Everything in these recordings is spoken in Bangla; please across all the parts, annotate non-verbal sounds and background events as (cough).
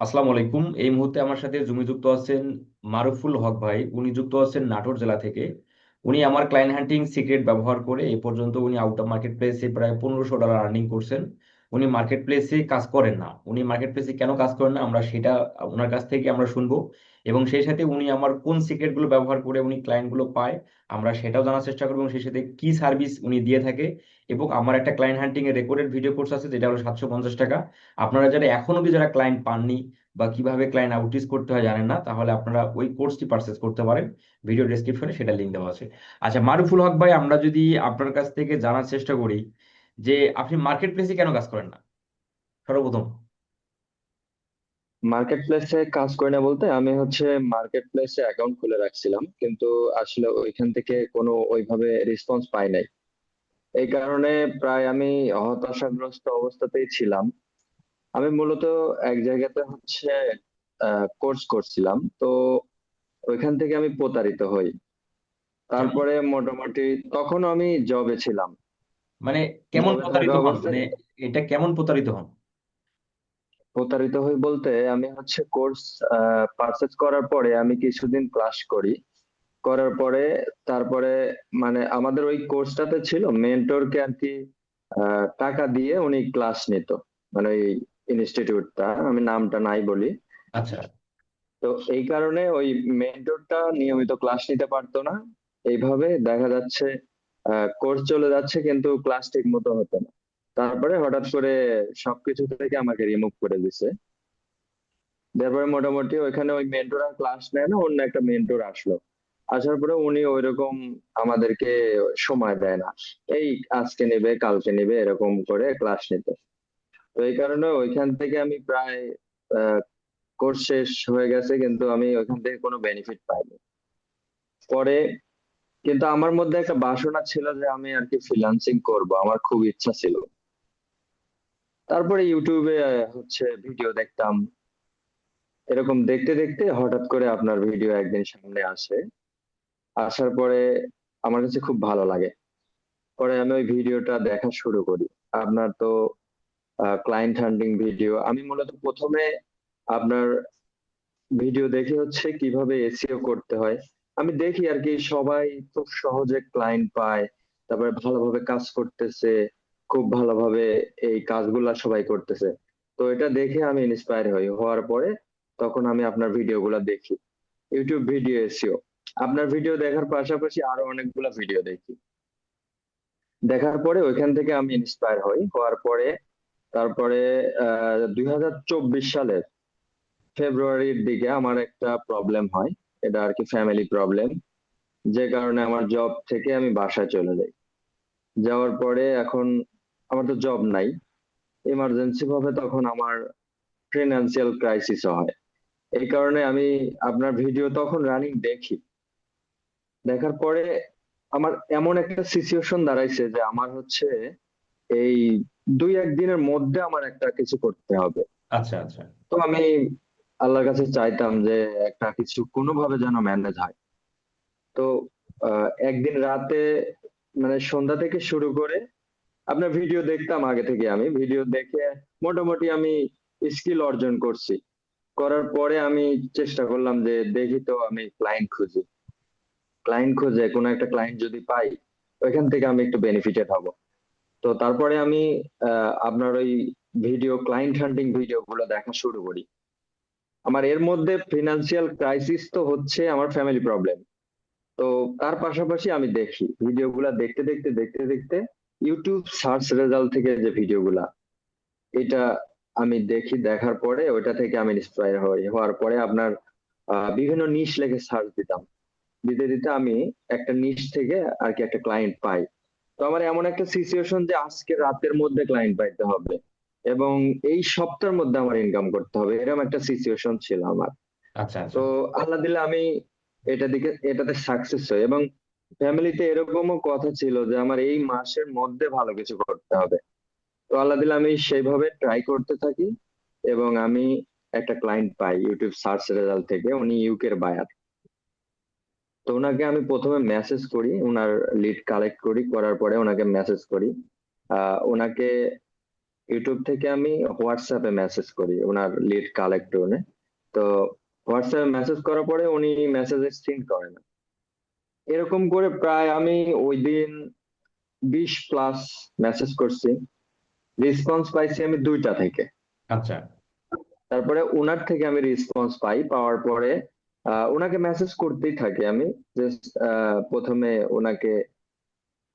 আসসালামু আলাইকুম। এই মুহূর্তে আমার সাথে জমি যুক্ত আছেন মারুফুল হক ভাই। উনি যুক্ত আছেন নাটোর জেলা থেকে। উনি আমার ক্লায়েন্ট হান্টিং সিক্রেট ব্যবহার করে এ পর্যন্ত উনি আউট অফ মার্কেট প্লেসে প্রায় পনেরোশো ডলার আর্নিং করছেন। উনি মার্কেট প্লেসে কাজ করেন না। উনি মার্কেট প্লেসে কেন কাজ করেন না? আমরা সেটা ওনার কাছ থেকে আমরা শুনব এবং সেই সাথে উনি আমার কোন সিক্রেটগুলো ব্যবহার করে উনি ক্লায়েন্টগুলো পায়, আমরা সেটাও জানার চেষ্টা করব এবং সেই সাথে কি সার্ভিস উনি দিয়ে থাকে এবং আমার একটা ক্লায়েন্ট হান্টিং এর রেকর্ডেড ভিডিও কোর্স আছে যেটা হলো সাতশো পঞ্চাশ টাকা। আপনারা যারা এখন অব্দি যারা ক্লায়েন্ট পাননি বা কীভাবে ক্লায়েন্ট আউটরিচ করতে হয় জানেন না, তাহলে আপনারা ওই কোর্সটি পারচেস করতে পারেন। ভিডিও ডেসক্রিপশনে সেটা লিঙ্ক দেওয়া আছে। আচ্ছা মারুফুল হক ভাই, আমরা যদি আপনার কাছ থেকে জানার চেষ্টা করি যে আপনি মার্কেট প্লেসে কেন কাজ করেন না? সর্বপ্রথম। মার্কেট প্লেসে কাজ করি না বলতে আমি হচ্ছে মার্কেট প্লেসে অ্যাকাউন্ট খুলে রাখছিলাম কিন্তু আসলে ওইখান থেকে কোনো ওইভাবে রেসপন্স পাই নাই। এই কারণে প্রায় আমি হতাশাগ্রস্ত অবস্থাতেই ছিলাম। আমি মূলত এক জায়গাতে হচ্ছে কোর্স করছিলাম তো ওইখান থেকে আমি প্রতারিত হই। তারপরে মোটামুটি তখন আমি জবে ছিলাম। মানে কেমন প্রতারিত হন? মানে এটা কেমন প্রতারিত হন? প্রতারিত হই বলতে আমি হচ্ছে কোর্স পারচেজ করার পরে আমি কিছুদিন ক্লাস করি। করার পরে তারপরে মানে আমাদের ওই কোর্সটাতে ছিল মেন্টরকে আর কি টাকা দিয়ে উনি ক্লাস নিত। মানে ওই ইনস্টিটিউটটা আমি নামটা নাই বলি। আচ্ছা। তো এই কারণে ওই মেন্টরটা নিয়মিত ক্লাস নিতে পারতো না। এইভাবে দেখা যাচ্ছে কোর্স চলে যাচ্ছে কিন্তু ক্লাস ঠিক মতো হতো না। তারপরে হঠাৎ করে সবকিছু থেকে আমাকে রিমুভ করে দিছে। তারপরে মোটামুটি ওইখানে ওই মেন্টর ক্লাস নেয় না, অন্য একটা মেন্টর আসলো। আসার পরে উনি ওইরকম আমাদেরকে সময় দেয় না। এই আজকে নেবে, কালকে নেবে, এরকম করে ক্লাস নিতে। তো এই কারণে ওইখান থেকে আমি প্রায় কোর্স শেষ হয়ে গেছে, কিন্তু আমি ওইখান থেকে কোনো বেনিফিট পাইনি। পরে কিন্তু আমার মধ্যে একটা বাসনা ছিল যে আমি আর কি ফ্রিল্যান্সিং করব, আমার খুব ইচ্ছা ছিল। তারপরে ইউটিউবে হচ্ছে ভিডিও দেখতাম। এরকম দেখতে দেখতে হঠাৎ করে আপনার ভিডিও একদিন সামনে আসে। আসার পরে আমার কাছে খুব ভালো লাগে। পরে আমি ওই ভিডিওটা দেখা শুরু করি। আপনার তো ক্লায়েন্ট হান্টিং ভিডিও আমি মূলত প্রথমে আপনার ভিডিও দেখে হচ্ছে কীভাবে এসিও করতে হয়। আমি দেখি আর কি, সবাই খুব সহজে ক্লায়েন্ট পায়, তারপরে ভালোভাবে কাজ করতেছে, খুব ভালোভাবে এই কাজগুলা সবাই করতেছে। তো এটা দেখে আমি ইন্সপায়ার হই। হওয়ার পরে তখন আমি আপনার ভিডিওগুলো দেখি। ইউটিউব ভিডিও এসিও আপনার ভিডিও দেখার পাশাপাশি আরও অনেকগুলো ভিডিও দেখি। দেখার পরে ওইখান থেকে আমি ইন্সপায়ার হই। হওয়ার পরে, তারপরে, আহ, দুই সালের ফেব্রুয়ারির দিকে আমার একটা প্রবলেম হয়। এটা আর কি ফ্যামিলি প্রবলেম যে কারণে আমার জব থেকে আমি বাসায় চলে যাই। যাওয়ার পরে এখন আমার তো জব নাই ইমার্জেন্সি ভাবে তখন আমার ফিনান্সিয়াল ক্রাইসিস হয়। এই কারণে আমি আপনার ভিডিও তখন রানিং দেখি। দেখার পরে আমার এমন একটা সিচুয়েশন দাঁড়াইছে যে আমার হচ্ছে এই দুই একদিনের মধ্যে আমার একটা কিছু করতে হবে। আচ্ছা আচ্ছা। তো আমি আল্লাহর কাছে চাইতাম যে একটা কিছু কোনোভাবে যেন ম্যানেজ হয়। তো একদিন রাতে মানে সন্ধ্যা থেকে শুরু করে, আপনার ভিডিও দেখতাম আগে থেকে আমি ভিডিও দেখে মোটামুটি আমি স্কিল অর্জন করছি। করার পরে আমি চেষ্টা করলাম যে দেখি তো আমি ক্লায়েন্ট খুঁজি। ক্লায়েন্ট খুঁজে, কোনো একটা ক্লায়েন্ট যদি পাই, ওইখান থেকে আমি একটু বেনিফিটেড হব। তো তারপরে আমি আপনার ওই ভিডিও ক্লায়েন্ট হান্টিং ভিডিও গুলো দেখা শুরু করি। আমার এর মধ্যে ফিনান্সিয়াল ক্রাইসিস তো হচ্ছে আমার ফ্যামিলি প্রবলেম তো তার পাশাপাশি আমি দেখি ভিডিওগুলা দেখতে দেখতে দেখতে দেখতে ইউটিউব সার্চ রেজাল্ট থেকে যে ভিডিওগুলা, এটা আমি দেখি দেখার পরে ওইটা থেকে আমি ইন্সপায়ার হই। হওয়ার পরে আপনার বিভিন্ন নিশ লেখে সার্চ দিতাম। দিতে দিতে আমি একটা নিশ থেকে আর কি একটা ক্লায়েন্ট পাই। তো আমার এমন একটা সিচুয়েশন যে আজকে রাতের মধ্যে ক্লায়েন্ট পাইতে হবে। এবং এই সপ্তাহের মধ্যে আমার ইনকাম করতে হবে এরকম একটা সিচুয়েশন ছিল আমার। আচ্ছা আচ্ছা। তো আল্লাহ দিলে আমি এটা দিকে এটাতে সাকসেস হই এবং ফ্যামিলিতে এরকমও কথা ছিল যে আমার এই মাসের মধ্যে ভালো কিছু করতে হবে। তো আল্লাহ দিলে আমি সেইভাবে ট্রাই করতে থাকি এবং আমি একটা ক্লায়েন্ট পাই ইউটিউব সার্চ রেজাল্ট থেকে উনি ইউকের বায়ার তো ওনাকে আমি প্রথমে মেসেজ করি ওনার লিড কালেক্ট করি করার পরে ওনাকে মেসেজ করি। আহ ওনাকে ইউটিউব থেকে আমি হোয়াটসঅ্যাপে মেসেজ করি ওনার লিড কালেক্টরে তো হোয়াটসঅ্যাপে মেসেজ করার পরে উনি মেসেজের সিন করে না। এরকম করে প্রায় আমি ওই দিন বিশ প্লাস মেসেজ করছি। রেসপন্স পাইছি আমি দুইটা থেকে। আচ্ছা। তারপরে ওনার থেকে আমি রেসপন্স পাই পাওয়ার পরে ওনাকে মেসেজ করতেই থাকি আমি। জাস্ট প্রথমে ওনাকে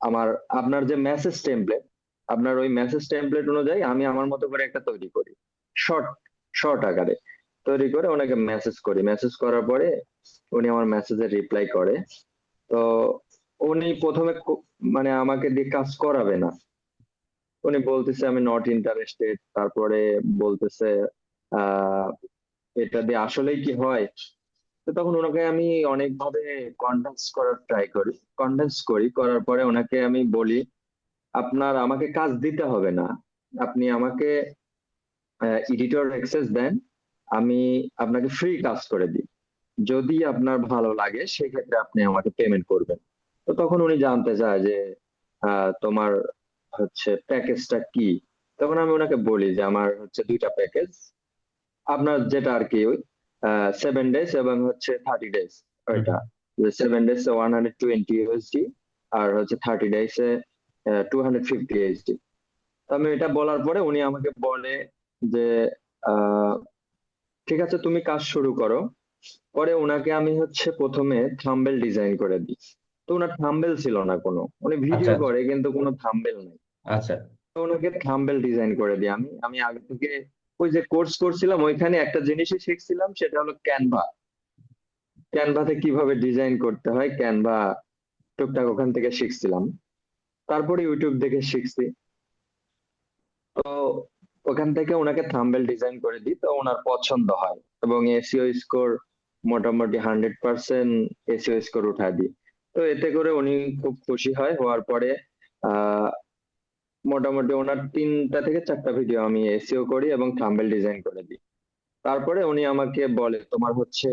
আমার আপনার যে মেসেজ টেমপ্লেট আপনার ওই মেসেজ টেমপ্লেট অনুযায়ী আমি আমার মতো করে একটা তৈরি করি। শর্ট শর্ট আকারে। তৈরি করে ওনাকে মেসেজ করি। মেসেজ করার পরে উনি আমার মেসেজের রিপ্লাই করে। তো উনি প্রথমে মানে আমাকে দিয়ে কাজ করাবে না। উনি বলতেছে, আমি নট ইন্টারেস্টেড তারপরে বলতেছে এটা দিয়ে আসলেই কি হয়? তো তখন ওনাকে আমি অনেকভাবে কনভিন্স করার ট্রাই করি। কনভিন্স করি, করার পরে ওনাকে আমি বলি আপনার আমাকে কাজ দিতে হবে না। আপনি আমাকে এডিটর অ্যাক্সেস দেন আমি আপনাকে ফ্রি কাজ করে দিই। যদি আপনার ভালো লাগে সেক্ষেত্রে আপনি আমাকে পেমেন্ট করবেন। তো তখন উনি জানতে চায় যে তোমার হচ্ছে প্যাকেজটা কি? তখন আমি ওনাকে বলি যে আমার হচ্ছে দুইটা প্যাকেজ আপনার যেটা আর কি ওই সেভেন ডেজ এবং হচ্ছে থার্টি ডেজ ওইটা। Seven days one hundred twenty USD আর হচ্ছে থার্টি ডেজে টু হান্ড্রেড ফিফটি ইউএসডি তো আমি এটা বলার পরে উনি আমাকে বলে যে ঠিক আছে তুমি কাজ শুরু করো। পরে ওনাকে আমি হচ্ছে প্রথমে থাম্বেল ডিজাইন করে দিই। তো ওনার থাম্বেল ছিল না কোনো। উনি ভিডিও আচ্ছা। করে কিন্তু কোনো থাম্বেল নাই। আচ্ছা। তো ওনাকে থাম্বেল ডিজাইন করে দিই আমি। আমি আগে থেকে ওই যে কোর্স করছিলাম ওইখানে একটা জিনিসই শিখছিলাম সেটা হলো ক্যানভা। ক্যানভাতে কীভাবে ডিজাইন করতে হয় ক্যানভা টুকটাক ওখান থেকে শিখছিলাম। তারপরে ইউটিউব দেখে শিখছি। তো ওখান থেকে ওনাকে থাম্বেল ডিজাইন করে দিই, তো ওনার পছন্দ হয় এবং এসিও স্কোর মোটামুটি হান্ড্রেড পার্সেন্ট এসিও স্কোর উঠায় দিই। তো এতে করে উনি খুব খুশি হয়, হওয়ার পরে মোটামুটি ওনার তিনটা থেকে চারটা ভিডিও আমি এসিও করি এবং থাম্বেল ডিজাইন করে দিই। তারপরে উনি আমাকে বলে, তোমার হচ্ছে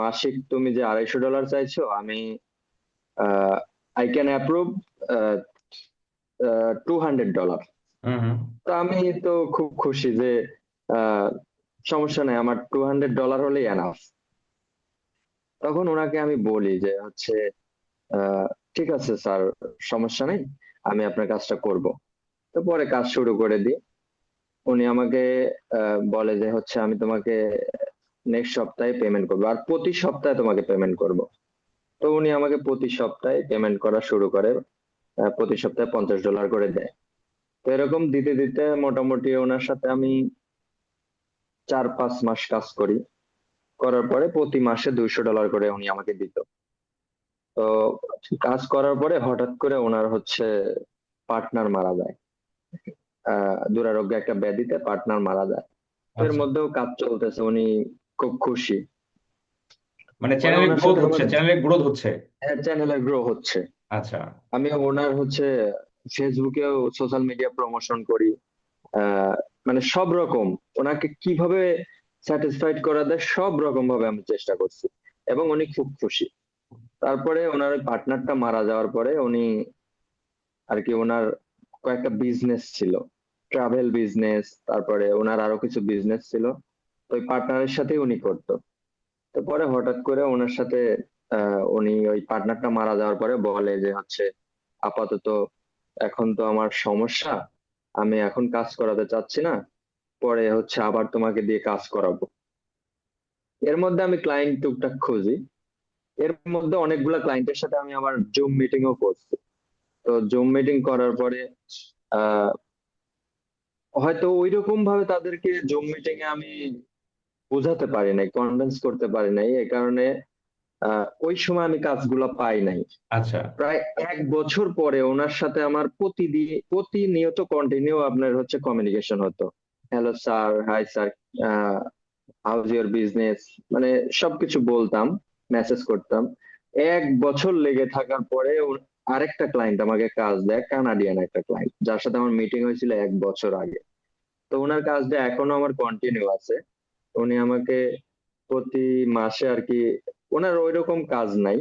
মাসিক তুমি যে আড়াইশো ডলার চাইছো, আমি I can approve two hundred dollar তো আমি তো খুব খুশি যে সমস্যা নেই আমার টু হান্ড্রেড ডলার হলেই এনাফ তখন ওনাকে আমি বলি যে হচ্ছে ঠিক আছে স্যার সমস্যা নেই আমি আপনার কাজটা করব। তো পরে কাজ শুরু করে দিই। উনি আমাকে বলে যে হচ্ছে আমি তোমাকে নেক্সট সপ্তাহে পেমেন্ট করব আর প্রতি সপ্তাহে তোমাকে পেমেন্ট করব। তো উনি আমাকে প্রতি সপ্তাহে পেমেন্ট করা শুরু করে প্রতি সপ্তাহে পঞ্চাশ ডলার করে দেয়। তো এরকম দিতে দিতে মোটামুটি ওনার সাথে আমি চার পাঁচ মাস কাজ করি। করার পরে প্রতি মাসে দুইশো ডলার করে উনি আমাকে দিত। তো কাজ করার পরে হঠাৎ করে ওনার হচ্ছে পার্টনার মারা যায়। আহ দুরারোগ্য একটা ব্যাধিতে পার্টনার মারা যায়। এর আচ্ছা। মধ্যেও কাজ চলতেছে উনি খুব খুশি। মানে চ্যানেলের ওনার গ্রোথ সাথে হচ্ছে চ্যানেলের গ্রোথ হচ্ছে। চ্যানেলে গ্রো হচ্ছে। আচ্ছা। আমি ওনার হচ্ছে ফেসবুকেও সোশ্যাল মিডিয়া প্রমোশন করি। মানে সব রকম। ওনাকে কীভাবে স্যাটিসফাইড করা যায় সব রকম ভাবে আমি চেষ্টা করছি। এবং উনি খুব খুশি। তারপরে ওনার পার্টনারটা মারা যাওয়ার পরে উনি আর কি ওনার কয়েকটা বিজনেস ছিল। ট্রাভেল বিজনেস তারপরে ওনার আরও কিছু বিজনেস ছিল। ওই পার্টনারের সাথেই উনি করতো। তো পরে হঠাৎ করে ওনার সাথে উনি ওই পার্টনারটা মারা যাওয়ার পরে বলে যে হচ্ছে, আপাতত এখন তো আমার সমস্যা, আমি এখন কাজ করাতে চাচ্ছি না, পরে হচ্ছে আবার তোমাকে দিয়ে কাজ করাবো। এর মধ্যে আমি ক্লায়েন্ট টুকটাক খুঁজি। এর মধ্যে অনেকগুলা ক্লায়েন্টের সাথে আমি আবার জুম মিটিংও করছি। তো জুম মিটিং করার পরে হয়তো ওইরকম ভাবে তাদেরকে জুম মিটিং এ আমি বোঝাতে পারি নাই কনভিন্স করতে পারি নাই এই কারণে ওই সময় আমি কাজগুলো পাই নাই। আচ্ছা। প্রায় এক বছর পরে ওনার সাথে আমার প্রতিদিন প্রতিনিয়ত কন্টিনিউ আপনার হচ্ছে কমিউনিকেশন হতো। Hello sir hi sir how's your business মানে সবকিছু বলতাম মেসেজ করতাম। এক বছর লেগে থাকার পরে আরেকটা ক্লায়েন্ট আমাকে কাজ দেয় কানাডিয়ান একটা ক্লায়েন্ট যার সাথে আমার মিটিং হয়েছিল এক বছর আগে। তো ওনার কাজটা এখনও আমার কন্টিনিউ আছে। উনি আমাকে প্রতি মাসে আর কি ওনার ওইরকম কাজ নাই।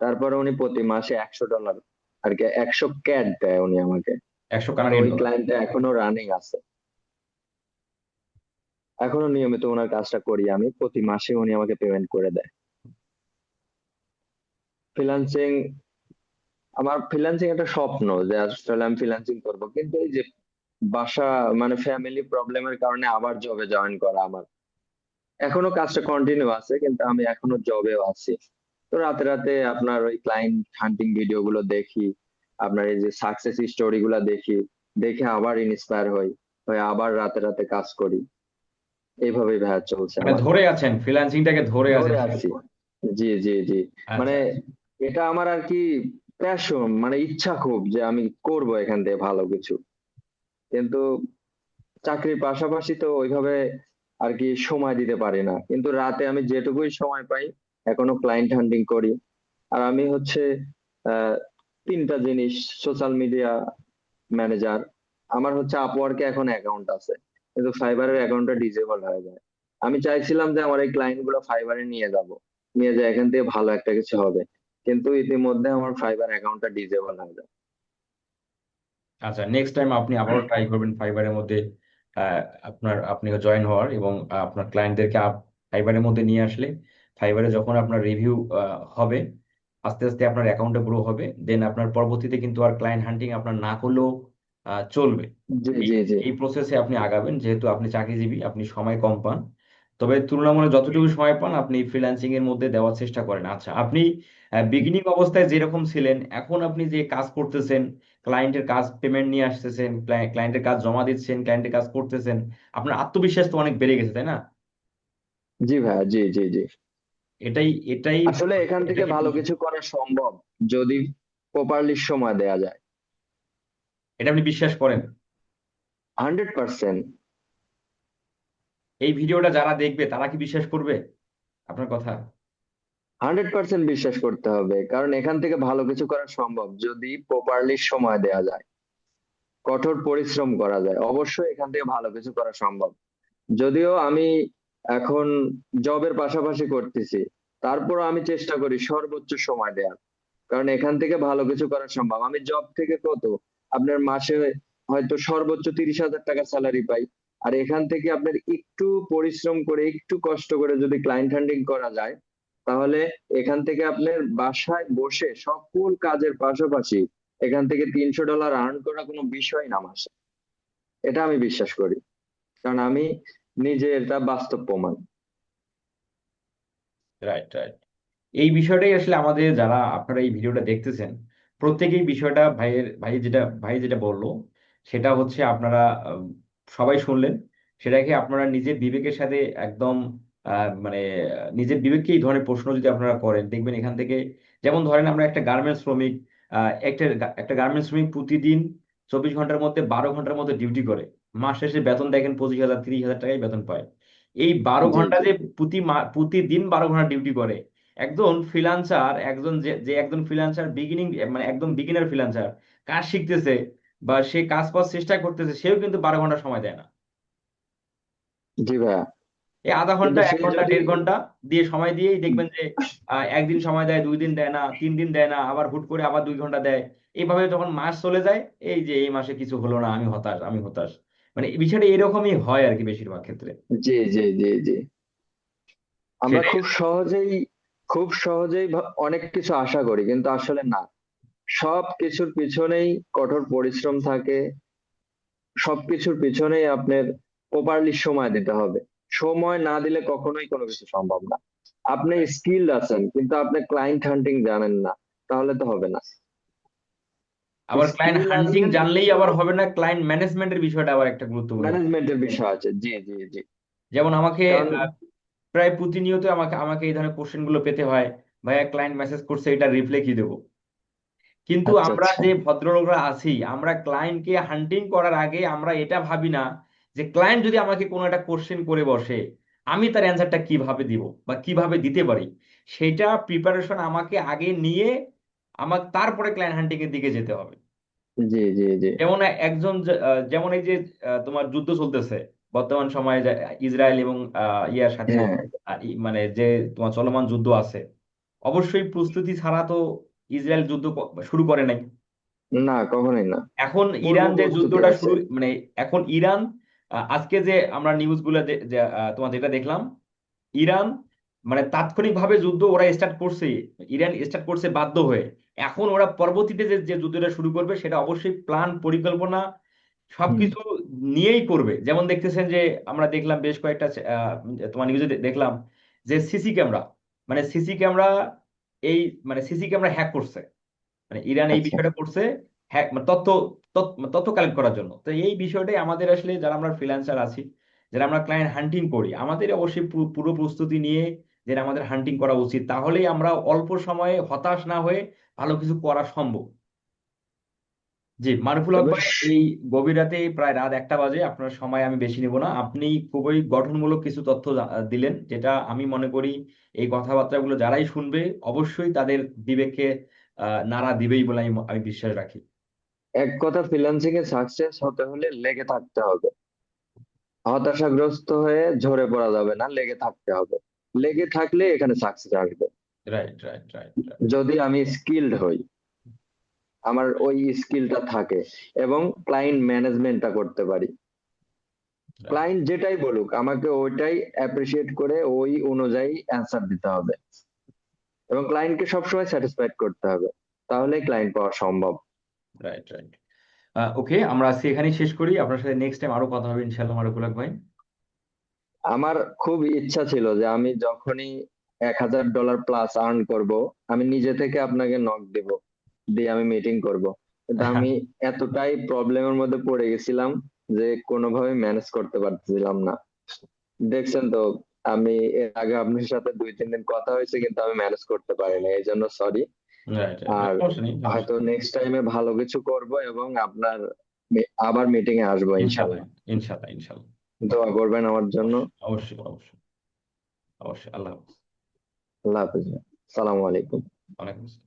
তারপরে উনি প্রতি মাসে একশো ডলার আর কি একশো ক্যাড দেয় উনি আমাকে। একশো ওই ক্লায়েন্টটা এখনও রানিং আছে। এখনও নিয়মিত ওনার কাজটা করি আমি প্রতি মাসে উনি আমাকে পেমেন্ট করে দেয়। ফ্রিল্যান্সিং আমার ফ্রিল্যান্সিং একটা স্বপ্ন যে আসলে আমি ফ্রিল্যান্সিং করব। কিন্তু এই যে বাসা মানে ফ্যামিলি প্রবলেমের কারণে আবার জবে জয়েন করা আমার। এখনও কাজটা কন্টিনিউ আছে কিন্তু আমি এখনও জবেও আছি। তো রাতে রাতে আপনার ওই ক্লায়েন্ট হান্টিং ভিডিও গুলো দেখি আপনার এই যে সাকসেস স্টোরি গুলা দেখি দেখে আবার ইন্সপায়ার হই হয়ে আবার রাতে রাতে কাজ করি। এইভাবেই ভাইয়া চলছে মানে ধরে আছেন ফ্রিল্যান্সিংটাকে ধরে ধরে আছেন। আছি। জি জি জি। আচ্ছা। মানে এটা আমার আর কি প্যাশন মানে ইচ্ছা খুব যে আমি করব এখান থেকে ভালো কিছু। কিন্তু চাকরির পাশাপাশি তো ওইভাবে আর কি সময় দিতে পারি না। কিন্তু রাতে আমি যেটুকুই সময় পাই, এখনও ক্লায়েন্ট হান্টিং করি। আর আমি হচ্ছে তিনটা জিনিস সোশ্যাল মিডিয়া ম্যানেজার আমার হচ্ছে আপওয়ার্কে এখন অ্যাকাউন্ট আছে। কিন্তু ফাইবারের অ্যাকাউন্টটা ডিজেবল হয়ে যায়। আমি চাইছিলাম যে আমার এই ক্লায়েন্টগুলো ফাইবারে নিয়ে যাব। নিয়ে যায় এখান থেকে ভালো একটা কিছু হবে। কিন্তু ইতিমধ্যে আমার ফাইবার অ্যাকাউন্টটা ডিজেবল হয়ে যায়। আচ্ছা নেক্সট টাইম আপনি আবারও ট্রাই করবেন ফাইবারের মধ্যে আপনার আপনি জয়েন হওয়ার এবং আপনার ক্লায়েন্টদেরকে ফাইবারের মধ্যে নিয়ে আসলে ফাইবারে যখন আপনার রিভিউ হবে আস্তে আস্তে আপনার অ্যাকাউন্টে গ্রো হবে দেন আপনার পরবর্তীতে কিন্তু আর ক্লায়েন্ট হান্টিং আপনার না করলেও চলবে। জি এই জি জি। এই প্রসেসে আপনি আগাবেন যেহেতু আপনি চাকরিজীবী আপনি সময় কম পান। তবে তুলনামূলক যতটুকু সময় পান আপনি ফ্রিল্যান্সিং এর মধ্যে দেওয়ার চেষ্টা করেন। আচ্ছা আপনি বিগিনিং অবস্থায় যেরকম ছিলেন এখন আপনি যে কাজ করতেছেন ক্লায়েন্টের কাজ পেমেন্ট নিয়ে আসতেছেন ক্লায়েন্টের কাজ জমা দিচ্ছেন ক্লায়েন্টের কাজ করতেছেন আপনার আত্মবিশ্বাস তো অনেক বেড়ে গেছে তাই না? জি ভাইয়া জি জি জি। এটাই এটাই আসলে এখান থেকে ভালো কিছু করা সম্ভব যদি প্রপারলি সময় দেয়া যায়। এটা আপনি বিশ্বাস করেন? Hundred percent. এই ভিডিওটা যারা দেখবে তারা কি বিশ্বাস করবে? আপনার কথা। হান্ড্রেড পার্সেন্ট বিশ্বাস করতে হবে, কারণ এখান থেকে ভালো কিছু করা সম্ভব যদি প্রপারলি সময় দেয়া যায়, কঠোর পরিশ্রম করা যায়, অবশ্যই এখান থেকে ভালো কিছু করা সম্ভব। যদিও আমি এখন জবের পাশাপাশি করতেছি তারপর আমি চেষ্টা করি সর্বোচ্চ সময় দেওয়ার কারণ এখান থেকে ভালো কিছু করা সম্ভব। আমি জব থেকে কত? আপনার মাসে হয়তো সর্বোচ্চ তিরিশ হাজার টাকা স্যালারি পাই, আর এখান থেকে আপনার একটু পরিশ্রম করে, একটু কষ্ট করে যদি ক্লায়েন্ট হ্যান্ডিং করা যায় তাহলে এখান থেকে আপনার বাসায় বসে সকল কাজের পাশাপাশি এখান থেকে তিনশো ডলার আর্ন করা কোনো বিষয় না মাসে। এটা আমি বিশ্বাস করি। কারণ আমি নিজে এটা বাস্তব প্রমাণ রাইট রাইট এই বিষয়টাই আসলে আমাদের যারা আপনারা এই ভিডিওটা দেখতেছেন, প্রত্যেকেই বিষয়টা ভাইয়ের, ভাই যেটা ভাই যেটা বলল, সেটা হচ্ছে আপনারা সবাই শুনলেন। সেটাকে আপনারা নিজের বিবেকের সাথে একদম মানে নিজের বিবেককে এই ধরনের প্রশ্ন যদি আপনারা করেন দেখবেন এখান থেকে যেমন ধরেন আমরা একটা গার্মেন্টস শ্রমিক একটা একটা গার্মেন্টস শ্রমিক প্রতিদিন চব্বিশ ঘণ্টার মধ্যে বারো ঘণ্টার মধ্যে ডিউটি করে। মাস শেষে বেতন দেখেন পঁচিশ হাজার তিরিশ হাজার টাকাই বেতন পায়। এই বারো ঘণ্টা যে প্রতি প্রতিদিন বারো ঘণ্টা ডিউটি করে একজন ফ্রিল্যান্সার একজন যে একজন ফ্রিল্যান্সার বিগিনিং মানে একদম বিগিনার ফ্রিলান্সার কাজ শিখতেছে বা সে কাজ পাওয়ার চেষ্টা করতেছে সেও কিন্তু বারো ঘণ্টা সময় দেয় না। জি ভাইয়া। এই আধা ঘণ্টা এক ঘণ্টা দেড় ঘণ্টা দিয়ে সময় দিয়েই দেখবেন যে (laughs) একদিন সময় দেয় দুই দিন দেয় না তিন দিন দেয় না আবার হুট করে আবার দুই ঘণ্টা দেয় এইভাবে যখন মাস চলে যায় এই যে এই মাসে কিছু হলো না আমি হতাশ আমি হতাশ। মানে বিষয়টা এরকমই হয় আর কি বেশিরভাগ ক্ষেত্রে। জি জি জি জি। আমরা খুব সহজেই খুব সহজেই অনেক কিছু আশা করি কিন্তু আসলে না। সব কিছুর পিছনেই কঠোর পরিশ্রম থাকে। সবকিছুর পিছনেই আপনার প্রপারলি সময় দিতে হবে। সময় না দিলে কখনোই কোনো কিছু সম্ভব না। আপনি স্কিলড আছেন কিন্তু আপনি ক্লায়েন্ট হান্টিং জানেন না তাহলে তো হবে না। আবার ক্লায়েন্ট হান্টিং জানলেই আবার হবে না ক্লায়েন্ট ম্যানেজমেন্টের বিষয়টা আবার একটা গুরুত্বপূর্ণ। ম্যানেজমেন্টের বিষয় আছে জি জি জি। যেমন আমাকে প্রায় প্রতিনিয়ত আমাকে আমাকে এই ধরনের কোশ্চেনগুলো পেতে হয় ভাইয়া ক্লায়েন্ট মেসেজ করছে এটা রিপ্লাই কি দেবো? কিন্তু আচ্ছা আমরা আচ্ছা। যে ভদ্রলোকরা আছি আমরা ক্লায়েন্টকে হান্টিং করার আগে আমরা এটা ভাবি না যে ক্লায়েন্ট যদি আমাকে কোনো একটা কোশ্চেন করে বসে আমি তার অ্যান্সারটা কীভাবে দিব বা কীভাবে দিতে পারি? সেটা প্রিপারেশন আমাকে আগে নিয়ে আমাকে তারপরে ক্লায়েন্ট হান্টিং এর দিকে যেতে হবে। জি জি জি। যেমন একজন যেমন এই যে তোমার যুদ্ধ চলতেছে বর্তমান সময়ে ইসরায়েল এবং ইয়ার সাথে হ্যাঁ। মানে যে তোমার চলমান যুদ্ধ আছে অবশ্যই প্রস্তুতি ছাড়া তো ইসরায়েল যুদ্ধ শুরু করে নাই। না কখনোই না। এখন ইরান যে যুদ্ধটা শুরু মানে এখন ইরান আজকে যে আমরা নিউজগুলো তোমার যেটা দেখলাম ইরান মানে তাৎক্ষণিকভাবে যুদ্ধ ওরা স্টার্ট করছে ইরান স্টার্ট করছে বাধ্য হয়ে। এখন ওরা পরবর্তীতে যে যুদ্ধটা শুরু করবে সেটা অবশ্যই প্ল্যান পরিকল্পনা সবকিছু নিয়েই করবে। যেমন দেখতেছেন যে আমরা দেখলাম বেশ কয়েকটা তোমার নিউজে দেখলাম যে সিসি ক্যামেরা মানে সিসি ক্যামেরা এই মানে সিসি ক্যামেরা হ্যাক করছে। মানে ইরান এই আচ্ছা। বিষয়টা করছে হ্যাক মানে তথ্য তথ্য কালেক্ট করার জন্য। তো এই বিষয়টাই আমাদের আসলে যারা আমরা ফ্রিল্যান্সার আছি যারা আমরা ক্লায়েন্ট হান্টিং করি আমাদের অবশ্যই পুরো পুরো প্রস্তুতি নিয়ে যে আমাদের হান্টিং করা উচিত তাহলেই আমরা অল্প সময়ে হতাশ না হয়ে ভালো কিছু করা সম্ভব। জি মারুফুল হক ভাই এই গভীর রাতে প্রায় রাত একটা বাজে আপনার সময় আমি বেশি নেব না। আপনি খুবই গঠনমূলক কিছু তথ্য দিলেন যেটা আমি মনে করি এই কথাবার্তাগুলো যারাই শুনবে অবশ্যই তাদের বিবেককে আহ, নাড়া দিবেই বলে আমি আমি বিশ্বাস রাখি। এক কথা ফ্রিল্যান্সিং এ সাকসেস হতে হলে লেগে থাকতে হবে। হতাশাগ্রস্ত হয়ে ঝরে পড়া যাবে না লেগে থাকতে হবে। লেগে থাকলে এখানে সাকসেস আসবে। রাইট রাইট রাইট যদি আমি স্কিলড হই আমার ওই স্কিলটা থাকে এবং ক্লায়েন্ট ম্যানেজমেন্টটা করতে পারি। ক্লায়েন্ট যেটাই বলুক আমাকে ওইটাই অ্যাপ্রিসিয়েট করে ওই অনুযায়ী অ্যান্সার দিতে হবে। এবং ক্লায়েন্টকে সবসময় স্যাটিসফাইড করতে হবে। তাহলে ক্লায়েন্ট পাওয়া সম্ভব। রাইট রাইট ওকে আমরা আজকে এখানেই শেষ করি। আপনার সাথে নেক্সট টাইম আরও কথা হবে ইনশাল্লাহ মারুফুল হক ভাই। আমার খুব ইচ্ছা ছিল যে আমি যখনই এক হাজার ডলার প্লাস আর্ন করব আমি নিজে থেকে আপনাকে নক দেব দিয়ে আমি মিটিং করব। কিন্তু আমি এতটাই প্রবলেমের মধ্যে পড়ে গেছিলাম যে কোনোভাবে ম্যানেজ করতে পারছিলাম না। দেখছেন তো আমি এর আগে আপনার সাথে দুই তিন দিন কথা হয়েছে কিন্তু আমি ম্যানেজ করতে পারিনি এই জন্য সরি আর হয়তো নেক্সট টাইমে ভালো কিছু করব এবং আপনার আবার মিটিং এ আসব ইনশাআল্লাহ ইনশাল্লাহ ইনশাল্লাহ। ইনশাল্লাহ ইনশাল্লাহ। দোয়া করবেন আমার জন্য। অবশ্যই অবশ্যই। অবশ্যই আল্লাহ হাফেজ। আল্লাহ হাফিজ। সালামু আলাইকুম। ওয়ালাইকুম আসসালাম।